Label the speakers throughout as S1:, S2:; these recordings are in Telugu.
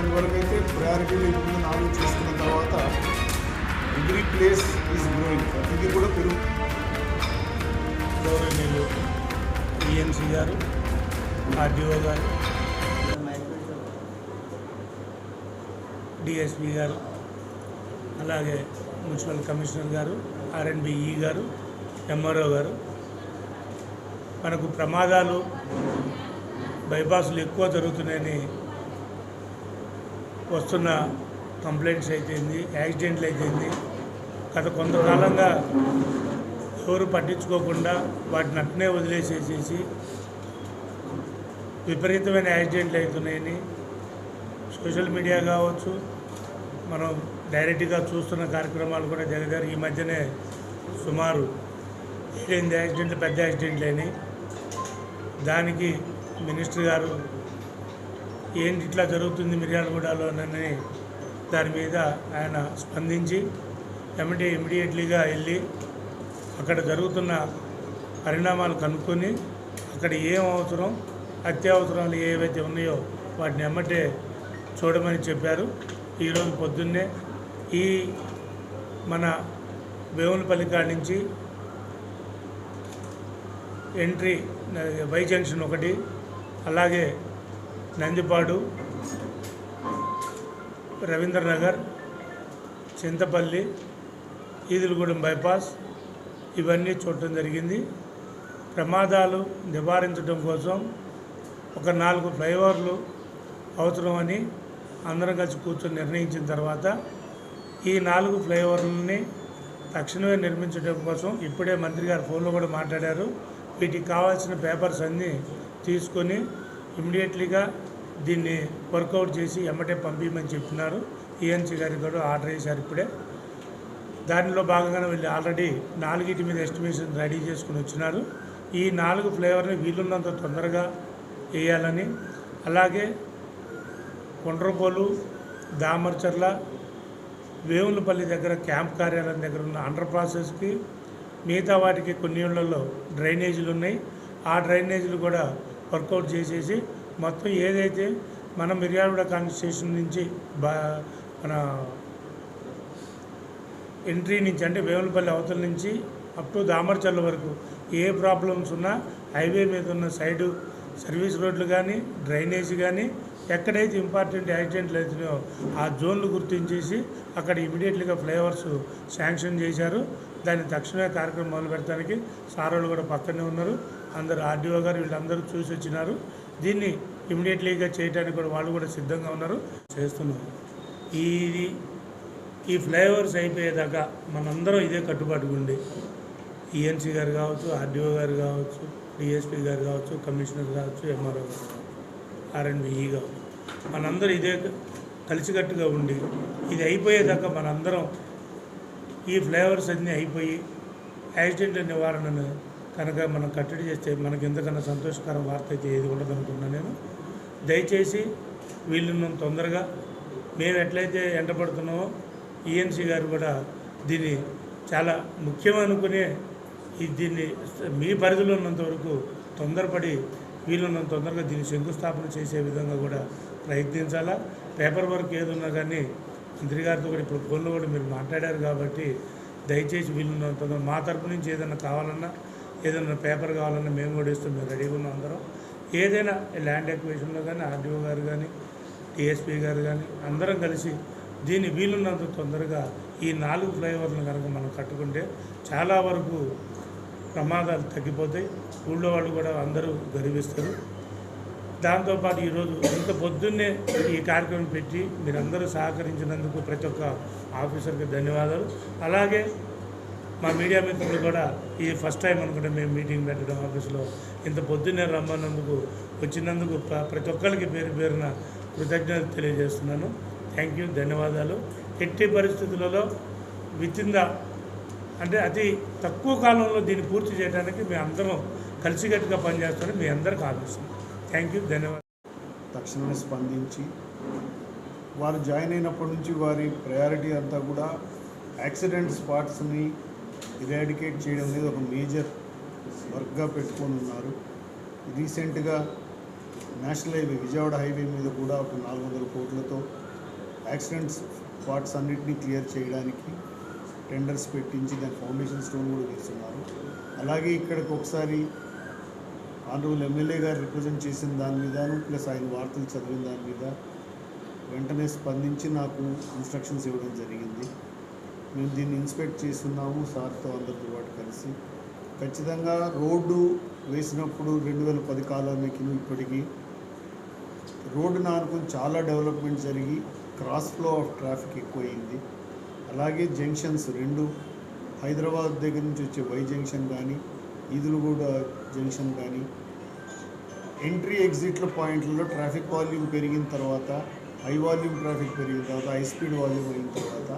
S1: దాని వరకు అయితే ప్రయారిటీలు ఇప్పుడు నాలుగు చేసుకున్న తర్వాత ఎవ్రీ ప్లేస్ ఈజ్ గ్రోయింగ్ ప్రతిదీ కూడా పెరుగు
S2: గౌరవనీయులు ఈఎన్సీ గారు ఆర్డీఓ గారు డిఎస్పి గారు అలాగే మున్సిపల్ కమిషనర్ గారు ఆర్ఎన్బిఈ గారు ఎంఆర్ఓ గారు. మనకు ప్రమాదాలు బైపాస్లు ఎక్కువ జరుగుతున్నాయని వస్తున్న కంప్లైంట్స్ అయితేంది యాక్సిడెంట్లు అయితేంది గత కొంతకాలంగా ఎవరు పట్టించుకోకుండా వాటిని అట్నే వదిలేసేసేసి విపరీతమైన యాక్సిడెంట్లు అవుతున్నాయని సోషల్ మీడియా కావచ్చు మనం డైరెక్ట్గా చూస్తున్న కార్యక్రమాలు కూడా జరిగారు. ఈ మధ్యనే సుమారు ఏడెనిమిది యాక్సిడెంట్లు పెద్ద యాక్సిడెంట్లు అయినాయి. దానికి మినిస్టర్ గారు ఏంటి ఇట్లా జరుగుతుంది మిర్యాలగూడలోనని దాని మీద ఆయన స్పందించి ఎమిడి ఇమీడియట్లీగా వెళ్ళి అక్కడ జరుగుతున్న పరిణామాలు కనుక్కొని అక్కడ ఏం అవసరం అత్యవసరాలు ఏవైతే ఉన్నాయో వాటిని ఎమ్మటే చూడమని చెప్పారు. ఈరోజు పొద్దున్నే ఈ మన వేములపల్లి కాడి నుంచి ఎంట్రీ వై జంక్షన్ ఒకటి అలాగే నందిపాడు రవీంద్రనగర్ చింతపల్లి ఈదులగూడెం బైపాస్ ఇవన్నీ చూడటం జరిగింది. ప్రమాదాలు నివారించడం కోసం ఒక నాలుగు ఫ్లైఓవర్లు అవసరమని అందరం కలిసి కూర్చొని నిర్ణయించిన తర్వాత ఈ నాలుగు ఫ్లైఓవర్లని తక్షణమే నిర్మించడం కోసం ఇప్పుడే మంత్రి గారు ఫోన్లో కూడా మాట్లాడారు. వీటికి కావాల్సిన పేపర్స్ అన్నీ తీసుకొని ఇమ్మీడియట్లీగా దీన్ని వర్కౌట్ చేసి ఎమ్మటే పంపించమని చెప్తున్నారు ఈఎన్సీ గారికి కూడా ఆర్డర్ చేశారు ఇప్పుడే. దానిలో భాగంగానే వీళ్ళు ఆల్రెడీ నాలుగిటి మీద ఎస్టిమేషన్ రెడీ చేసుకుని వచ్చినారు. ఈ నాలుగు ఫ్లేవర్ని వీలున్నంత తొందరగా వేయాలని అలాగే కొండ్రపోలు దామర్చర్ల వేములపల్లి దగ్గర క్యాంప్ కార్యాలయం దగ్గర ఉన్న అండర్ ప్రాసెస్కి మిగతా వాటికి కొన్ని ఇళ్ళలో డ్రైనేజీలు ఉన్నాయి. ఆ డ్రైనేజీలు కూడా వర్కౌట్ చేసేసి మొత్తం ఏదైతే మన మిర్యాలగూడ కాన్స్టిట్యూషన్ నుంచి బా మన ఎంట్రీ నుంచి అంటే వేములపల్లి అవతల నుంచి అప్ టు దామర్చల్ల వరకు ఏ ప్రాబ్లమ్స్ ఉన్నా హైవే మీద ఉన్న సైడు సర్వీస్ రోడ్లు కానీ డ్రైనేజ్ కానీ ఎక్కడైతే ఇంపార్టెంట్ యాక్సిడెంట్లు అవుతున్నాయో ఆ జోన్లు గుర్తించేసి అక్కడ ఇమీడియట్లీగా ఫ్లైఓవర్స్ శాంక్షన్ చేశారు. దాన్ని తక్షణమే కార్యక్రమం మొదలు పెడతానికి సార్ కూడా పక్కనే ఉన్నారు. అందరు ఆర్డీఓ గారు వీళ్ళందరూ చూసి వచ్చినారు. దీన్ని ఇమీడియట్లీగా చేయడానికి కూడా వాళ్ళు కూడా సిద్ధంగా ఉన్నారు. చేస్తున్నారు. ఇది ఈ ఫ్లైఓవర్స్ అయిపోయేదాకా మనందరం ఇదే కట్టుబాటుగా ఉండి ఈఎన్సీ గారు కావచ్చు ఆర్డీఓ గారు కావచ్చు డిఎస్పీ గారు కావచ్చు కమిషనర్ కావచ్చు ఎంఆర్ఓ గారు ఆర్ఎన్బిఈ కావచ్చు. మనందరం ఇదే కలిసికట్టుగా ఉండి ఇది అయిపోయేదాకా మనందరం ఈ ఫ్లేవర్స్ అన్నీ అయిపోయి యాక్సిడెంట్ల నివారణను కనుక మనం కట్టడి చేస్తే మనకి ఎంతకన్నా సంతోషకరం వార్త అయితే ఏది ఉండదు అనుకున్నా నేను. దయచేసి వీళ్ళను తొందరగా మేము ఎట్లయితే ఎంటపడుతున్నామో ఈఎన్సీ గారు కూడా దీన్ని చాలా ముఖ్యమనుకునే ఈ దీన్ని మీ పరిధిలో ఉన్నంత వరకు తొందరపడి వీళ్ళున్నంత తొందరగా దీన్ని శంకుస్థాపన చేసే విధంగా కూడా ప్రయత్నించాలా? పేపర్ వర్క్ ఏదున్నా కానీ మంత్రి గారితో కూడా ఇప్పుడు ఫోన్లో కూడా మీరు మాట్లాడారు కాబట్టి దయచేసి వీళ్ళున్నంత తొందర మా తరపు నుంచి ఏదైనా కావాలన్నా ఏదైనా పేపర్ కావాలన్నా మేము కూడా ఇస్తాం మేము రెడీగా ఉన్నాం అందరం. ఏదైనా ల్యాండ్ ఎక్వేషన్లో కానీ ఆర్డీఓ గారు కానీ టీఎస్పీ గారు కానీ అందరం కలిసి దీన్ని వీలున్నంత తొందరగా ఈ నాలుగు ఫ్లైఓవర్లను కనుక మనం కట్టుకుంటే చాలా వరకు ప్రమాదాలు తగ్గిపోతాయి. ఊళ్ళో వాళ్ళు కూడా అందరూ గర్విస్తారు. దాంతోపాటు ఈరోజు ఇంత పొద్దున్నే ఈ కార్యక్రమం పెట్టి మీరందరూ సహకరించినందుకు ప్రతి ఒక్క ఆఫీసర్కి ధన్యవాదాలు. అలాగే మా మీడియా మిత్రులు కూడా ఇది ఫస్ట్ టైం అనుకుంటే మేము మీటింగ్ పెట్టడం ఆఫీస్లో. ఇంత పొద్దున్నే రమ్మన్నందుకు వచ్చినందుకు ప్రతి ఒక్కరికి పేరు పేరున కృతజ్ఞత తెలియజేస్తున్నాను. థ్యాంక్ యూ ధన్యవాదాలు. ఎట్టి పరిస్థితులలో విత్ ఇన్ ద అంటే అతి తక్కువ కాలంలో దీన్ని పూర్తి చేయడానికి మేము అందరం కలిసికట్టుగా పనిచేస్తారని మీ అందరికి ఆలోచిస్తుంది థ్యాంక్ యూ ధన్యవాదాలు.
S1: తక్షణమే స్పందించి వారు జాయిన్ అయినప్పటి నుంచి వారి ప్రయారిటీ అంతా కూడా యాక్సిడెంట్ స్పాట్స్ని ఇరాడికేట్ చేయడం అనేది ఒక మేజర్ వర్క్గా పెట్టుకొని ఉన్నారు. రీసెంట్గా నేషనల్ హైవే విజయవాడ హైవే మీద కూడా ఒక నాలుగు వందల కోట్లతో యాక్సిడెంట్స్ స్పాట్స్ అన్నింటినీ క్లియర్ చేయడానికి టెండర్స్ పెట్టించి దాని ఫౌండేషన్ స్టోన్ కూడా వేస్తున్నారు అలాగే ఇక్కడికి ఒకసారి ఆనరబుల్ ఎమ్మెల్యే గారు రిప్రజెంట్ చేసిన దాని మీదను ప్లస్ ఆయన వార్తలు చదివిన దాని మీద వెంటనే స్పందించి నాకు ఇన్స్ట్రక్షన్స్ ఇవ్వడం జరిగింది. మేము దీన్ని ఇన్స్పెక్ట్ చేస్తున్నాము సార్తో అందరితో పాటు కలిసి. ఖచ్చితంగా రోడ్డు వేసినప్పుడు రెండు వేల పది కాలానికి ఇప్పటికీ రోడ్డు నానుకుని చాలా డెవలప్మెంట్ జరిగి క్రాస్ ఫ్లో ఆఫ్ ట్రాఫిక్ ఎక్కువైంది. అలాగే జంక్షన్స్ రెండు హైదరాబాద్ దగ్గర నుంచి వచ్చే వై జంక్షన్ కానీ ఈదులుగూడ జంక్షన్ కానీ ఎంట్రీ ఎగ్జిట్ల పాయింట్లలో ట్రాఫిక్ వాల్యూమ్ పెరిగిన తర్వాత హై వాల్యూమ్ ట్రాఫిక్ పెరిగిన తర్వాత హై స్పీడ్ వాల్యూమ్ అయిన తర్వాత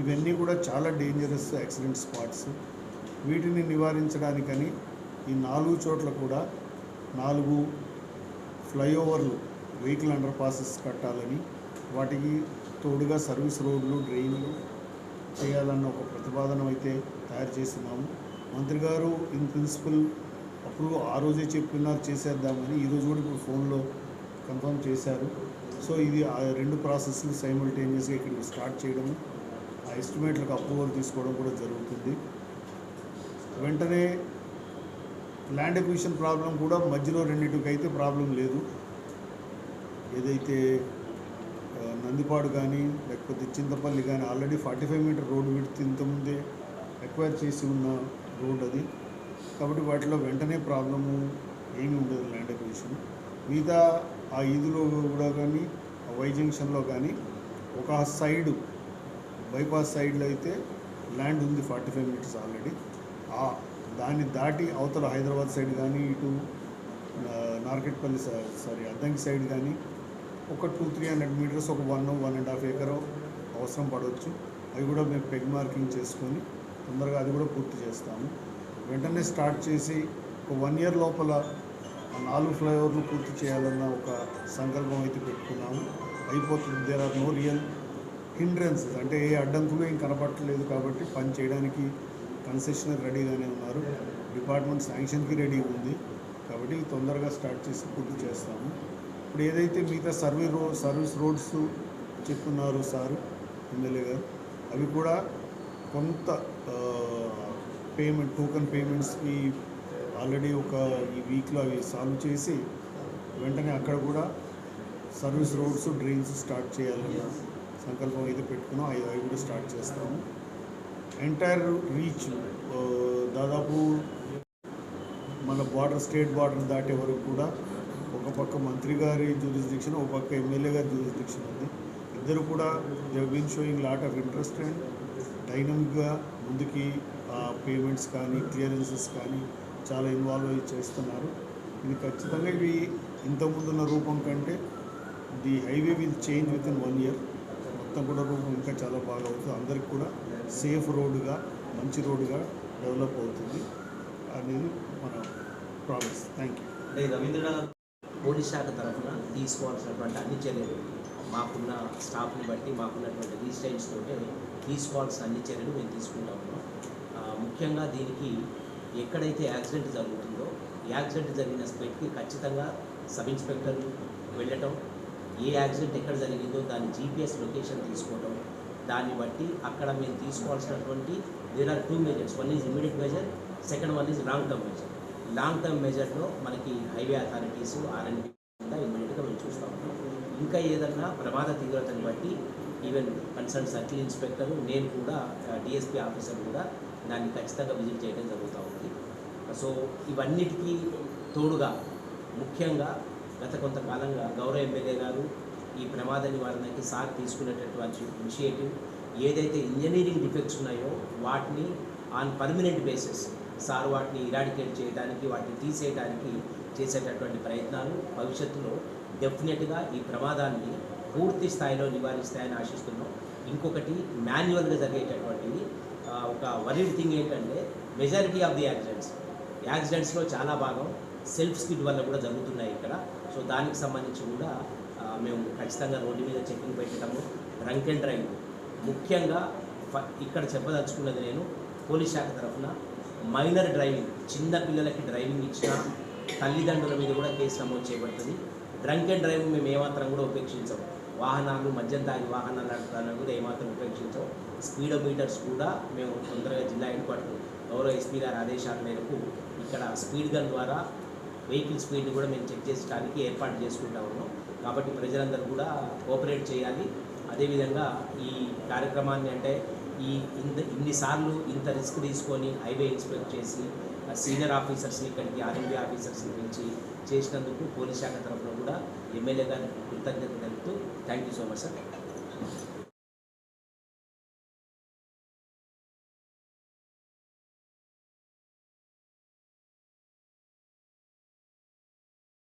S1: ఇవన్నీ కూడా చాలా డేంజరస్ యాక్సిడెంట్ స్పాట్స్ వీటిని నివారించడానికని ఈ నాలుగు చోట్ల కూడా నాలుగు ఫ్లైఓవర్లు వెహికల్ అండర్ పాసెస్ కట్టాలని వాటికి తోడుగా సర్వీస్ రోడ్లు డ్రైన్లు చేయాలన్న ఒక ప్రతిపాదన అయితే తయారు చేస్తున్నాము. మంత్రి గారు ఇన్ ప్రిన్సిపల్ అప్పుడు ఆ రోజే చెప్పినారు చేసేద్దామని ఈరోజు కూడా ఇప్పుడు ఫోన్లో కన్ఫర్మ్ చేశారు. సో ఇది ఆ రెండు ప్రాసెస్లు సైమల్టేనియస్గా ఇక్కడికి స్టార్ట్ చేయడము. ఎస్టిమేట్లకు అప్రూవల్ తీసుకోవడం కూడా జరుగుతుంది. వెంటనే ల్యాండ్ ఎక్విషన్ ప్రాబ్లం కూడా మధ్యలో రెండింటికి అయితే ప్రాబ్లం లేదు. ఏదైతే నందిపాడు కానీ లేకపోతే చింతపల్లి కానీ already forty five meter road width ఇంతకుముందే ఎక్వైర్ చేసి ఉన్న రోడ్ అది. కాబట్టి వాటిలో వెంటనే ప్రాబ్లము ఏమి ఉండదు ల్యాండ్ ఎక్విషన్ మిగతా ఆ ఈదులో కూడా కానీ ఆ వై జంక్షన్లో కానీ ఒక సైడు బైపాస్ సైడ్లో అయితే ల్యాండ్ ఉంది ఫార్టీ ఫైవ్ మీటర్స్ ఆల్రెడీ. ఆ దాన్ని దాటి అవతల హైదరాబాద్ సైడ్ కానీ ఇటు నార్కెట్పల్లి సారీ అద్దంకి సైడ్ కానీ ఒక టూ త్రీ హండ్రెడ్ మీటర్స్ ఒక one one and half acre అవసరం పడవచ్చు అవి కూడా మేము పెగ్ మార్కింగ్ చేసుకొని తొందరగా అది కూడా పూర్తి చేస్తాము. వెంటనే స్టార్ట్ చేసి ఒక వన్ ఇయర్ లోపల నాలుగు ఫ్లైఓవర్లు పూర్తి చేయాలన్న ఒక సంకల్పం అయితే పెట్టుకున్నాము. అయిపోతుంది. There are no real hindrances అంటే ఏ అడ్డంకులు ఏం కనపట్టలేదు కాబట్టి పని చేయడానికి కన్సెషనర్ రెడీగానే ఉన్నారు. డిపార్ట్మెంట్ శాంక్షన్కి రెడీ ఉంది. కాబట్టి తొందరగా స్టార్ట్ చేసి పూర్తి చేస్తాము. ఇప్పుడు ఏదైతే మిగతా సర్వీ రో సర్వీస్ రోడ్స్ చెప్తున్నారు సారు ఎమ్మెల్యే గారు అవి కూడా కొంత పేమెంట్ టోకన్ పేమెంట్స్కి ఆల్రెడీ ఒక ఈ వీక్లో అవి సాల్వ్ చేసి వెంటనే అక్కడ కూడా సర్వీస్ రోడ్స్ డ్రైన్స్ స్టార్ట్ చేయాలన్న సంకల్పం అయితే పెట్టుకున్నాం అవి అవి కూడా స్టార్ట్ చేస్తాము. ఎంటైర్ రీచ్ దాదాపు మన బార్డర్ స్టేట్ బార్డర్ దాటే వరకు కూడా ఒక పక్క మంత్రి గారి జ్యూరిస్డిక్షన్ ఒక పక్క ఎమ్మెల్యే గారి జ్యూరిస్డిక్షన్ ఉంది. ఇద్దరు కూడా they been showing lot of interest and డైనమిక్గా ముందుకి పేమెంట్స్ కానీ క్లియరెన్సెస్ కానీ చాలా ఇన్వాల్వ్ అయ్యి చేస్తున్నారు. ఇది ఖచ్చితంగా ఇవి ఇంతకుముందున్న రూపం కంటే the highway will change with in one year మొత్తం కూడా రూపం ఇంకా చాలా బాగా అవుతుంది. అందరికి కూడా సేఫ్ రోడ్డుగా మంచి రోడ్డుగా డెవలప్ అవుతుంది అనేది మన promise. Thank you
S3: Ravindranath police శాఖ తరఫున తీసుకోవాల్సినటువంటి అన్ని చర్యలు మాకున్న స్టాఫ్ని బట్టి మాకున్నటువంటి రీస్టైన్స్ తోటే తీసుకోవాల్సిన అన్ని చర్యలు మేము తీసుకుంటా ఉన్నాం. ముఖ్యంగా దీనికి ఎక్కడైతే యాక్సిడెంట్ జరుగుతుందో యాక్సిడెంట్ జరిగిన స్పెట్కి ఖచ్చితంగా సబ్ ఇన్స్పెక్టర్ వెళ్ళటం ఏ యాక్సిడెంట్ ఎక్కడ జరిగిందో దాని జీపీఎస్ లొకేషన్ తీసుకోవడం దాన్ని బట్టి అక్కడ మీరు తీసుకోవాల్సినటువంటి there are two measures one is immediate measure second one is long term measure long term మెజర్లో మనకి హైవే అథారిటీస్ ఆర్ఎన్బి ఇమీడియట్గా మేము చూస్తూ ఉంటాం ఇంకా ఏదన్నా ప్రమాద తీవ్రతని బట్టి ఈవెన్ కన్సర్న్ సర్కిల్ ఇన్స్పెక్టర్ నేను కూడా డిఎస్పీ ఆఫీసర్ కూడా దాన్ని ఖచ్చితంగా విజిట్ చేయడం జరుగుతూ ఉంది. సో ఇవన్నిటికీ తోడుగా ముఖ్యంగా గత కొంతకాలంగా గౌరవ ఎమ్మెల్యే గారు ఈ ప్రమాద నివారణకి సార్ తీసుకునేటటువంటి ఇనిషియేటివ్ ఏదైతే ఇంజనీరింగ్ డిఫెక్ట్స్ ఉన్నాయో వాటిని ఆన్ పర్మనెంట్ బేసిస్ సార్ వాటిని ఇరాడికేట్ చేయడానికి వాటిని తీసేయడానికి చేసేటటువంటి ప్రయత్నాలు భవిష్యత్తులో డెఫినెట్గా ఈ ప్రమాదాన్ని పూర్తి స్థాయిలో నివారిస్తాయని ఆశిస్తున్నాం. ఇంకొకటి మాన్యువల్గా జరిగేటటువంటిది ఒక వరీడ్ థింగ్ ఏంటంటే మెజారిటీ ఆఫ్ ది యాక్సిడెంట్స్ యాక్సిడెంట్స్లో చాలా భాగం సెల్ఫ్ స్పీడ్ వల్ల కూడా జరుగుతున్నాయి ఇక్కడ. సో దానికి సంబంధించి కూడా మేము ఖచ్చితంగా రోడ్డు మీద చెక్కింగ్ పెట్టడము డ్రంక్ అండ్ డ్రైవ్ ముఖ్యంగా ఇక్కడ చెప్పదలుచుకున్నది నేను పోలీస్ శాఖ తరఫున మైనర్ డ్రైవింగ్ చిన్న పిల్లలకి డ్రైవింగ్ ఇచ్చిన తల్లిదండ్రుల మీద కూడా కేసు నమోదు చేయబడుతుంది. డ్రంక్ అండ్ డ్రైవ్ మేము ఏమాత్రం కూడా ఉపేక్షించాం వాహనాలు మద్యం తాగి వాహనాలు నడపడానికి కూడా ఏమాత్రం ఉపేక్షించాం స్పీడోమీటర్స్ కూడా మేము తొందరగా జిల్లా హెడ్ క్వార్టర్ గౌరవ ఎస్పీ గారి ఆదేశాల మేరకు ఇక్కడ స్పీడ్ గన్ ద్వారా వెహికల్ స్పీడ్ కూడా మేము చెక్ చేసడానికి ఏర్పాటు చేసుకుంటా ఉన్నాం. కాబట్టి ప్రజలందరూ కూడా కోఆపరేట్ చేయాలి. అదేవిధంగా ఈ కార్యక్రమాన్ని అంటే ఈ ఇంత ఇన్నిసార్లు ఇంత రిస్క్ తీసుకొని హైవే ఇన్స్పెక్ట్ చేసి సీనియర్ ఆఫీసర్స్ని ఇక్కడికి ఆర్ఎంబీ ఆఫీసర్స్ని పిలిచి చేసినందుకు పోలీస్ శాఖ తరఫున కూడా ఎమ్మెల్యే గారికి కృతజ్ఞత తెలుపుతూ thank you so much sir.